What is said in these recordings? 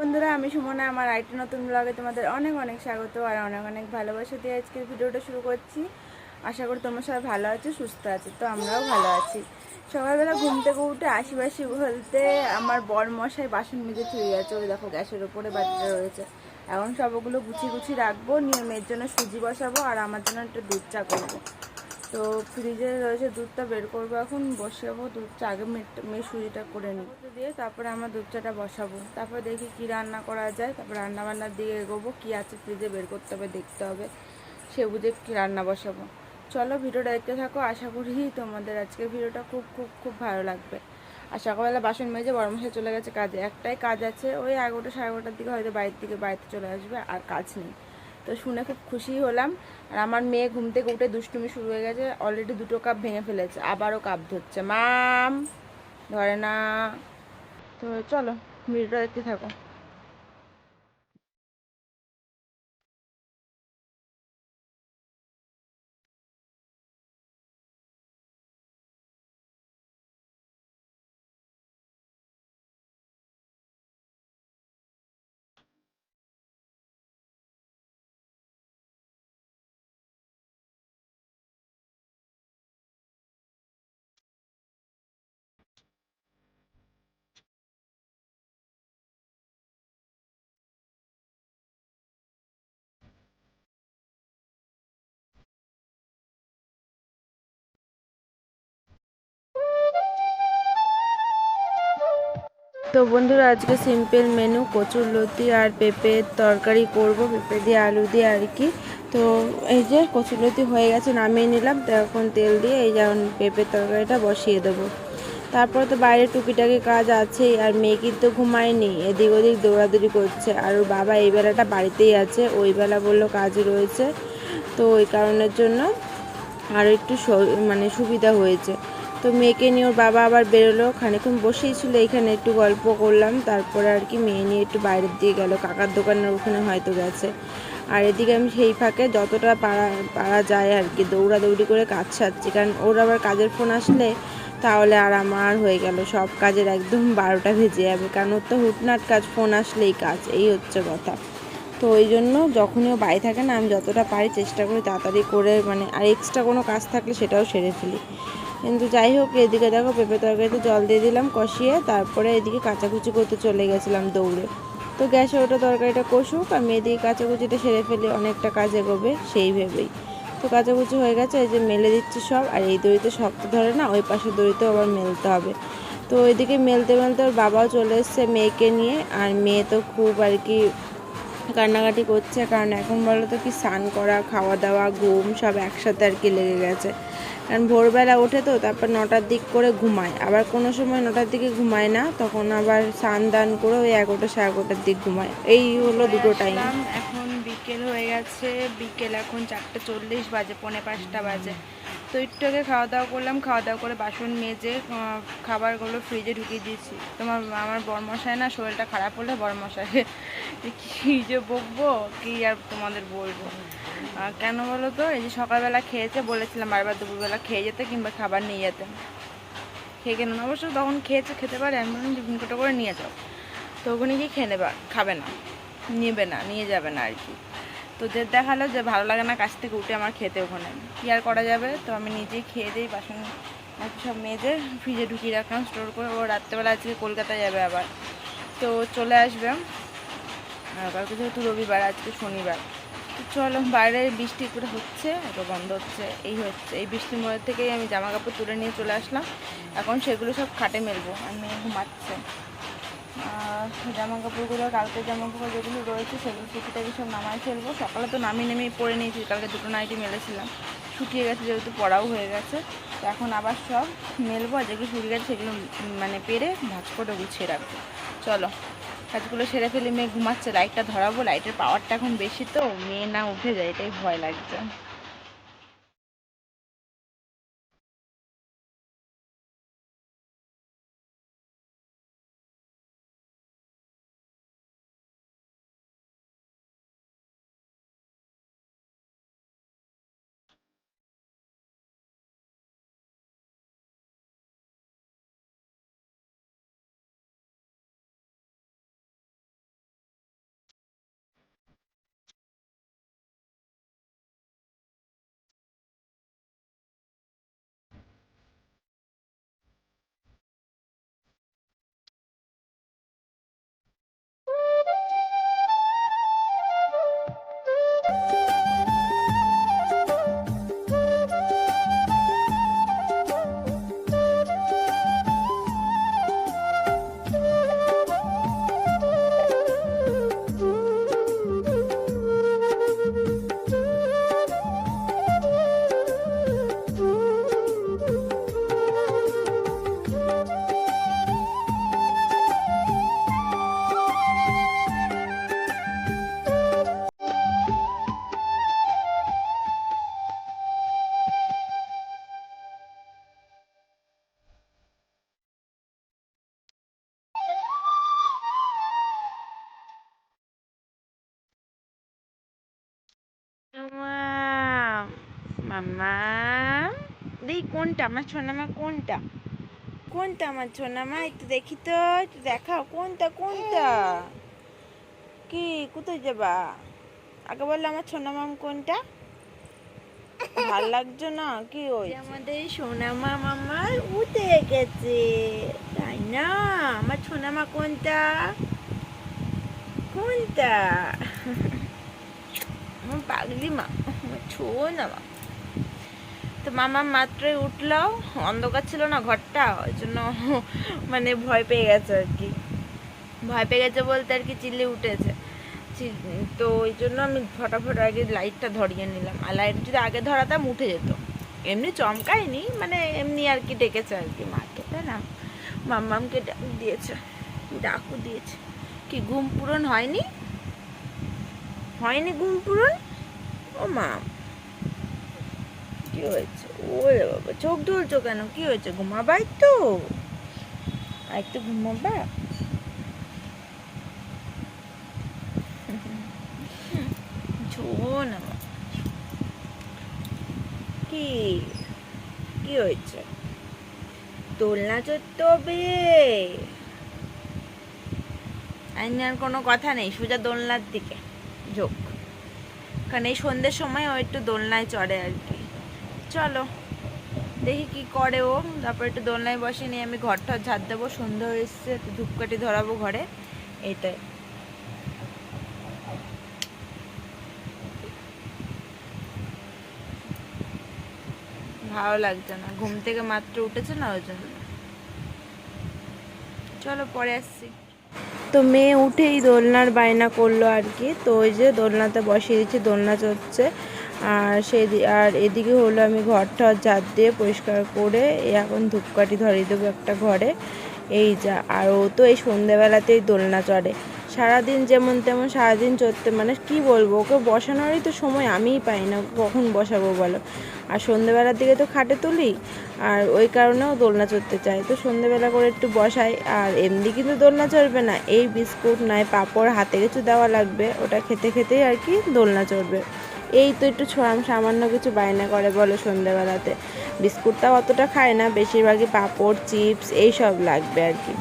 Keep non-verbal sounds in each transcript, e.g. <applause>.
বন্ধুরা, আমি সুমনা, আমার আইটি নতুন ব্লগে তোমাদের অনেক অনেক স্বাগত আর অনেক অনেক ভালোবাসা দিয়ে আজকের ভিডিওটা শুরু করছি। আশা করি তোমার সবাই ভালো আছে, সুস্থ আছে, তো আমরাও ভালো আছি। সকালবেলা ঘুম থেকে উঠে আশিবাসি বলতে আমার বর মশাই বাসন মেজে থুয়ে গেছে, ওই দেখো গ্যাসের উপরে বাচ্চা রয়েছে। এখন সবগুলো গুছিয়ে গুছিয়ে রাখব নিয়ে মেয়ের জন্য সুজি বসাবো আর আমার জন্য একটা দুধ চা করব। তো ফ্রিজে রয়েছে দুধটা বের করব এখন, বসাবো দুধটা, আগে মেয়ে করে নিই। দিয়ে তারপরে আমার দুধ চাটা বসাবো। তারপরে দেখি কি রান্না করা যায়। তারপর রান্না বান্নার দিকে এগোবো, কি আছে ফ্রিজে বের করতে হবে, দেখতে হবে। সে বুঝে কি রান্না বসাবো। চলো ভিডিওটা দেখতে থাকো, আশা করি তোমাদের আজকের ভিডিওটা খুব খুব খুব ভালো লাগবে। আর সকালবেলা বাসন মেজে বড় বরমশাই চলে গেছে কাজে। একটাই কাজ আছে, ওই এগারোটা সাড়ে এগারোটার দিকে হয়তো বাড়ির দিকে, বাড়িতে চলে আসবে, আর কাজ নেই। তো শুনে খুব খুশি হলাম। আর আমার মেয়ে ঘুম থেকে উঠে দুষ্টুমি শুরু হয়ে গেছে অলরেডি দুটো কাপ ভেঙে ফেলেছে, আবারও কাপ ধরছে। মাম, ধরে না। তো চলো ভিডিওটা দেখতে থাকো। তো বন্ধুরা, আজকে সিম্পল মেনু কচুর লতি আর পেঁপের তরকারি করব, পেঁপে দিয়ে আলু দিয়ে আর কি। তো এই যে কচুর লতি হয়ে গেছে, নামিয়ে নিলাম। তো এখন তেল দিয়ে এই যেমন পেঁপের তরকারিটা বসিয়ে দেবো। তারপর তো বাইরে টুকিটাকি কাজ আছেই, আর মেয়ে কিন্তু ঘুমায়নি। এদিক ওদিক দৌড়াদৌড়ি করছে। আর ওর বাবা এই বেলাটা বাড়িতেই আছে, ওই বেলা বলল কাজ রয়েছে। তো ওই কারণের জন্য আরও একটু মানে সুবিধা হয়েছে। তো মেয়েকে নিয়ে ওর বাবা আবার বেরোলো। খানিক্ষণ বসেই ছিল, এখানে একটু গল্প করলাম। তারপরে আর কি মেয়ে নিয়ে একটু বাইরের দিকে গেল। কাকার দোকানের ওখানে হয়তো গেছে। আর এদিকে আমি সেই ফাঁকে যতটা পারা পারা যায় আর কি, দৌড়াদৌড়ি করে কাজ সারছি। কারণ ওর আবার কাজের ফোন আসলে তাহলে আর আমার হয়ে গেল। সব কাজের একদম বারোটা ভেজে যাবে। কারণ ওর তো হুটনাট কাজ, ফোন আসলেই কাজ। এই হচ্ছে কথা। তো ওই জন্য যখনই ও বাড়ি থাকে না, আমি যতটা পারি চেষ্টা করি তাড়াতাড়ি করে মানে আর এক্সট্রা কোনো কাজ থাকলে সেটাও সেরে ফেলি। কিন্তু যাই হোক, এদিকে দেখো পেঁপে তরকারিতে জল দিয়ে দিলাম, কষিয়ে তারপরে এদিকে কাচাকুচি করতে চলে গেছিলাম দৌড়ে। তো গ্যাসে ওটা তরকারিটা কষুক, আমি এদিকে কাচাকুচিটা সেরে ফেলি, অনেকটা কাজ এগোবে, সেই ভেবেই। তো কাচাকুচি হয়ে গেছে, এই যে মেলে দিচ্ছি সব, আর এই দড়িতে শক্ত ধরে না, ওই পাশে দড়িতেও আবার মেলতে হবে। তো ওইদিকে মেলতে মেলতে ওর বাবাও চলে এসছে মেয়েকে নিয়ে, আর মেয়ে তো খুব আর কি কান্নাকাটি করছে, কারণ এখন বলো তো কি স্নান করা, খাওয়া দাওয়া, ঘুম, সব একসাথে আর কি লেগে গেছে। কারণ ভোরবেলা ওঠে তো তারপর নটার দিক করে ঘুমায়। আবার কোনো সময় নটার দিকে ঘুমায় না তখন আবার স্নান দান করে ওই এগারোটা সাড়ে এগারোটার দিক ঘুমায়। এই হলো দুটো টাইম এখন বিকেল হয়ে গেছে বিকেল এখন চারটে চল্লিশ বাজে পৌনে পাঁচটা বাজে। তো একটু খাওয়া দাওয়া করলাম খাওয়া দাওয়া করে বাসন মেজে খাবারগুলো ফ্রিজে ঢুকিয়ে দিয়েছি। তোমার, আমার বরমশাই না শরীরটা খারাপ হলে বরমশাই <laughs> কী যে বকবো, কি আর তোমাদের বলব? কেন বলো তো, এই যে সকালবেলা খেয়েছে, বলেছিলাম বারবার দুপুরবেলা খেয়ে যেতে কিংবা খাবার নিয়ে যেতে। খেয়ে গেল না? অবশ্য তখন খেয়েছে, খেতে পারে, আমি বললাম টিফিন করে নিয়ে যাও। তো ওখানে গিয়ে খেয়ে নেবা, খাবে না, নেবে না, নিয়ে যাবে না আর কি। তো যে দেখাল যে ভালো লাগে না, কাছ থেকে উঠে আমার খেতে ওখানে। কী আর করা যাবে? তো আমি নিজেই খেয়ে দিই, বাসন সব মেজে ফ্রিজে ঢুকিয়ে রাখলাম স্টোর করে। ও রাত্রেবেলা আজকে কলকাতায় যাবে আবার। তো চলে আসবে। কালকে যেহেতু রবিবার, আজকে শনিবার। তো চলো, বাইরে বৃষ্টি করে হচ্ছে তো বন্ধ হচ্ছে, এই হচ্ছে। এই বৃষ্টির মধ্যে থেকেই আমি জামা কাপড় তুলে নিয়ে চলে আসলাম। এখন সেগুলো সব খাটে মেলবো আমি ঘুমাচ্ছে। জামা কাপড়গুলো কালকে জামা কাপড় যেগুলো রয়েছে সেগুলো টুকিটাকি সব নামাই ফেলব। সকালে তো নামিয়ে নেমিয়ে পরে নিয়েছি, কালকে দুটো নাইটি মেলেছিলাম। শুকিয়ে গেছে যেহেতু, পড়াও হয়ে গেছে। তো এখন আবার সব মেলবো আর যেগুলো শুকিয়ে গেছে সেগুলো মানে পেরে ভাজ করে গুছিয়ে রাখব। চলো, কাজগুলো সেরে ফেলে, মেয়ে ঘুমাচ্ছে লাইটটা ধরাবো। লাইটের পাওয়ারটা এখন বেশি তো, মেয়ে না উঠে যায়, এটাই ভয় লাগছে। মামা। দেই কোনটা? আমার সোনামা কোনটা? কোনটা আমার সোনামা একটু দেখি তো একটু দেখাও। কোনটা কোনটা? কি? কোথায় যাবা? আগে বললে আমার সোনামাম কোনটা? ভালো লাগছে না? কি ওই আমাদের সোনামা মামার উঠে গেছে। তাই না? আমার সোনামা কোনটা? কোনটা? <laughs> আমার পাগলি মা আমার ছোনা মা। তো মামা মাত্রই উঠল, অন্ধকার ছিল না ঘরটা, ওই জন্য মানে ভয় পেয়ে গেছে আর কি। ভয় পেয়ে গেছে বলতে আর কি চিল্লি উঠেছে। তো ওই জন্য আমি ফটাফট আগে লাইটটা ধরিয়ে নিলাম। আর লাইট যদি আগে ধরাতাম উঠে যেত। এমনি চমকায়নি মানে এমনি আর কি ডেকেছে আর কি মাকে, তাই না? মাম্মামকে ডাক দিয়েছে, ডাকু দিয়েছে। কি ঘুম পূরণ হয়নি? হয়নি ঘুম পূরণ? ও মা। কি হয়েছে? ওরে বাবা, চোখ ঢুলছো কেন? কি হয়েছে? ঘুমাবাই তো? একটু ঘুমাবা? কি? কি হয়েছে? দোলনা চড়তে হবে। কোনো কথা নেই, সোজা দোলনার দিকে যোগ কারণ এই সন্ধ্যের সময় ও একটু দোলনায় চড়ে আর কি। চলো, দেখি কি করে ও। তারপর একটু দোলনায় বসে নিয়ে আমি ঘরটা ঝাড় দেবো। সন্ধ্যা হয়ে এসছে ধূপকাঠি ধরাবো ঘরে। এইটাই ভালো লাগছে না। ঘুম থেকে মাত্র উঠেছে না ওই জন্য। চলো পরে আসছি। তো মেয়ে উঠেই দোলনার বায়না করল আর কি। তো ওই যে দোলনাতে বসিয়ে দিচ্ছি, দোলনা চড়ছে। আর সেই আর এদিকে হলো আমি ঘরটা ঝাড় দিয়ে পরিষ্কার করে এখন ধূপকাঠি ধরিয়ে দেবো একটা ঘরে। এই যা, আর ও তো এই সন্ধ্যেবেলাতেই দোলনা চড়ে। সারাদিন যেমন তেমন সারাদিন চড়তে মানে কি বলব, ওকে বসানোরই তো সময় আমিই পাই না, কখন বসাবো বলো? আর সন্ধেবেলার দিকে তো খাটে তুলি, আর ওই কারণেও দোলনা চড়তে চাই তো সন্ধেবেলা করে একটু বসাই, আর এমনি কিন্তু দোলনা চড়বে না। এই বিস্কুট নয় পাঁপড়, হাতে কিছু দেওয়া লাগবে, ওটা খেতে খেতেই আর কি দোলনা চড়বে। এই তো একটু ছড়াম সামান্য কিছু বায়না করে বলো সন্ধেবেলাতে বিস্কুটটাও অতটা খায় না, বেশিরভাগই পাঁপড়, চিপস, এই সব লাগবে আর কি।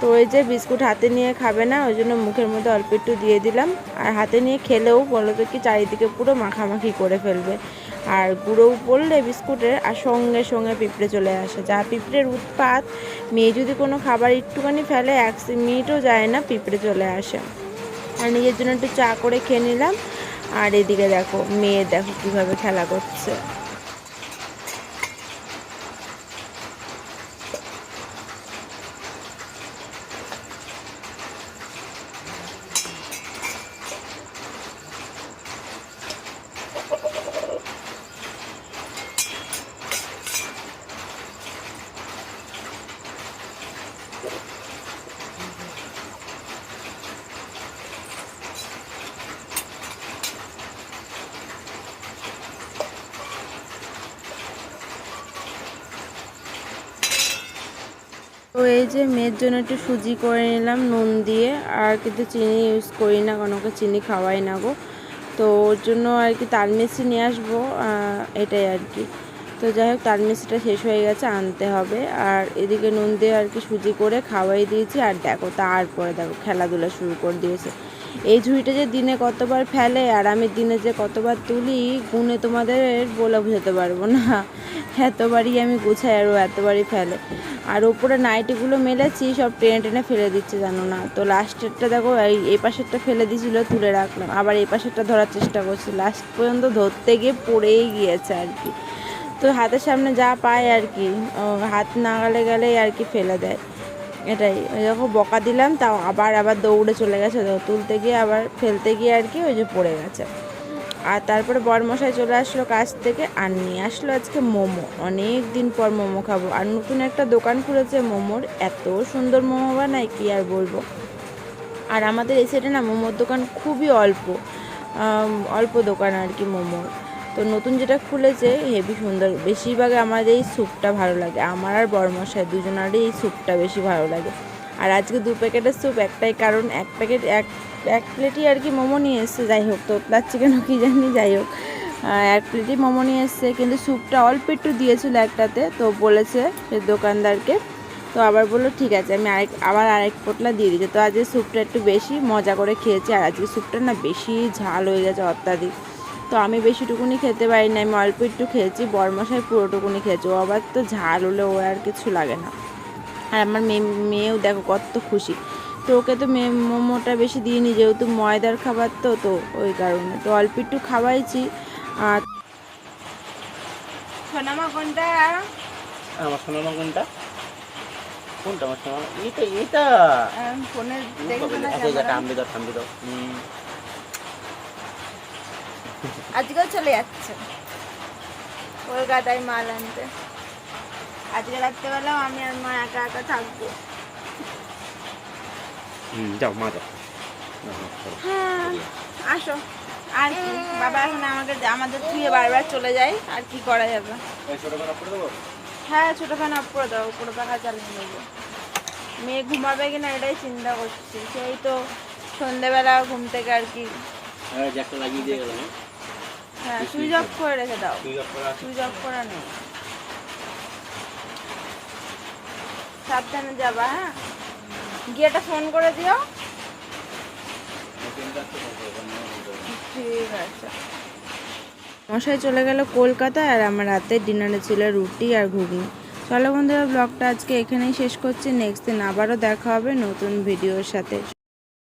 তো ওই যে বিস্কুট হাতে নিয়ে খাবে না, ওই জন্য মুখের মধ্যে অল্প একটু দিয়ে দিলাম। আর হাতে নিয়ে খেলেও বলো তো কি চারিদিকে পুরো মাখামাখি করে ফেলবে। আর গুঁড়ো পড়লে বিস্কুটের, আর সঙ্গে সঙ্গে পিঁপড়ে চলে আসে। যা পিঁপড়ের উৎপাত, মেয়ে যদি কোনো খাবার একটুখানি ফেলে, এক মিনিটও যায় না, পিঁপড়ে চলে আসে। আর নিজের জন্য একটু চা করে খেয়ে নিলাম। আর এদিকে দেখো মেয়ে দেখো কীভাবে খেলা করছে। তো এই যে মেয়ের জন্য একটু সুজি করে নিলাম, নুন দিয়ে। আর কিন্তু চিনি ইউজ করি না ওকে চিনি খাওয়াই না গো। তো ওর জন্য আর কি তালমেসি নিয়ে আসব এটাই আর কি। তো যাই হোক তালমেসিটা শেষ হয়ে গেছে, আনতে হবে। আর এদিকে নুন দিয়ে আর কি সুজি করে খাওয়াই দিয়েছি। আর দেখো, তারপরে দেখো খেলাধুলা শুরু করে দিয়েছে। এই ঝুড়িটা যে দিনে কতবার ফেলে আর আমি দিনে যে কতবার তুলি, গুনে তোমাদের বলে বোঝাতে পারব না। এতবারই আমি গুছাই আর ও এতবারই ফেলে। আর ওপরে নাইটিগুলো মেলেছি, সব টেনে টেনে ফেলে দিচ্ছে জানো না। তো লাস্টেরটা দেখো, এই পাশেরটা ফেলে দিয়েছিল, তুলে রাখলাম। আবার এই পাশেরটা ধরার চেষ্টা করছি। লাস্ট পর্যন্ত ধরতে গিয়ে পড়েই গিয়েছে আর কি। তো হাতের সামনে যা পায় আর কি হাত নাগালে গেলেই আর কি ফেলে দেয়। এটাই। ওই যখন বকা দিলাম, তাও আবার আবার দৌড়ে চলে গেছে। তুলতে গিয়ে আবার ফেলতে গিয়ে আর কি ওই যে পড়ে গেছে। আর তারপরে বরমশাই চলে আসলো কাছ থেকে আর নিয়ে আসলো আজকে মোমো। অনেক দিন পর মোমো খাব। আর নতুন একটা দোকান খুলেছে মোমোর। এত সুন্দর মোমো বানায়, কি আর বলব? আর আমাদের এই সাইডে না মোমোর দোকান খুবই অল্প। অল্প দোকান আর কি মোমোর। তো নতুন যেটা খুলেছে হেভি সুন্দর। বেশিরভাগ আমাদের এই স্যুপটা ভালো লাগে। আমার আর বড়মশাই দুজনারই এই স্যুপটা বেশি ভালো লাগে। আর আজকে দু প্যাকেটের স্যুপ একটাই, কারণ এক প্যাকেট, এক এক প্লেটই আর কি মোমো নিয়ে এসছে, যাই হোক, তো তার চিকেনও কি জানি, যাই হোক। এক প্লেটই মোমো নিয়ে এসছে, কিন্তু স্যুপটা অল্প একটু দিয়েছিল একটাতে, তো বলেছে সে দোকানদারকে। তো আবার বলল, ঠিক আছে, আমি আরেক, আবার আরেক পোটলা দিয়ে দিচ্ছি। তো আজকে স্যুপটা একটু বেশি মজা করে খেয়েছি, আর আজকে স্যুপটা না বেশি ঝাল হয়ে গেছে অত্যাধিক। তো আমি বেশিটুকুনি খেতে পারি না আমি অল্প একটু খেয়েছি বরমশাই পুরোটুকুনি খেয়েছি ও আবার তো ঝাল হলে ও আর কিছু লাগে না। আর আমার মেয়ে মেয়েও দেখো কত খুশি। তো ওকে তো মেয়ে মোমোটা বেশি দিইনি যেহেতু ময়দার খাবার তো তো ওই কারণে। তো অল্প একটু খাওয়াইছি আর সোনামা কোনটা? আমার সোনামা কোনটা? কোনটা আমার সোনামা? এটা এটা! ফোনে আচ্ছা এটা থামবে দাও থামবে দাও। আজকেও চলে যাচ্ছে। কলকাতায় মাল আনতে। আজকে রাত্রেবেলাও আমি আর মা একা একা থাকব। হুম যাও মা যাও। হ্যাঁ আসো। আর কি বাবা এখন আমাকে আমাদের থুয়ে বারবার চলে যায় আর কি করা যাবে? হ্যাঁ ছোটোখানে অফ করে দাও পুরো পাখা চালিয়ে নেব। মেয়ে ঘুমাবে কিনা এটাই চিন্তা করছি। সেই তো সন্ধেবেলা ঘুম থেকে আর কি হ্যাঁ, লাগিয়ে দিয়ে গেলাম হ্যাঁ সুইচ অফ করে রেখে দাও। সুইচ অফ করা সুইচ অফ করা নেই। সাবধানে যাবা হ্যাঁ? গিয়ে একটা ফোন করে দিও। ঠিক আছে। মশাই চলে গেল কলকাতায় আর আমার রাতে ডিনারে ছিল রুটি আর ঘুগনি। চলো বন্ধুরা ব্লগটা আজকে এখানেই শেষ করছি। নেক্সট দিন আবারও দেখা হবে নতুন ভিডিওর সাথে।